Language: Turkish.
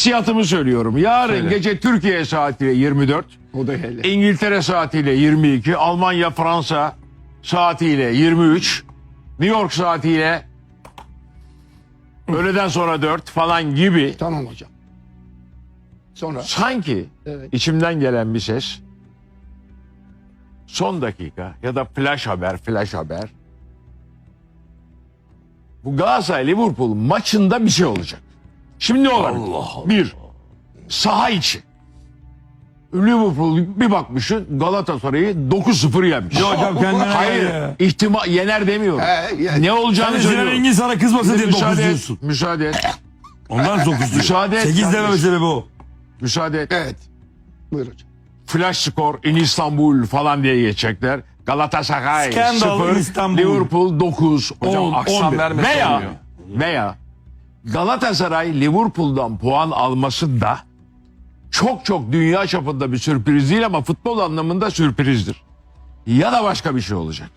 hissiyatımı söylüyorum. Yarın Söyle. gece Türkiye saatiyle 24, O da hele. İngiltere saatiyle 22, Almanya, Fransa saatiyle 23, New York saatiyle öğleden sonra 4 falan gibi Tamam hocam. Sonra sanki Evet. içimden gelen bir ses son dakika ya da flash haber flash haber bu Galatasaray Liverpool maçında bir şey olacak. Şimdi ne olabilir? Allah Allah. Bir, saha içi. Liverpool bir bakmışsın Galatasaray'ı 9-0 yenmiş. Ya hocam kendine Hayır, ihtimal yener demiyorum. He, ye- Ne olacağını Sinan söylüyorum. Engin sana kızmasın diye 9 Müsaade et, diyorsun. müsaade et, Ondan 9 diyor. Müsaade et 8 dememe kardeşim. sebebi o. müsaade et. evet. Buyur hocam. Flash skor in İstanbul falan diye geçecekler. Galatasaray Skandal 0, İstanbul. Liverpool 9, 10, Hocam aksan 11. vermese Veya, oluyor. veya Galatasaray Liverpool'dan puan alması da çok çok dünya çapında bir sürpriz değil ama futbol anlamında sürprizdir. Ya da başka bir şey olacak.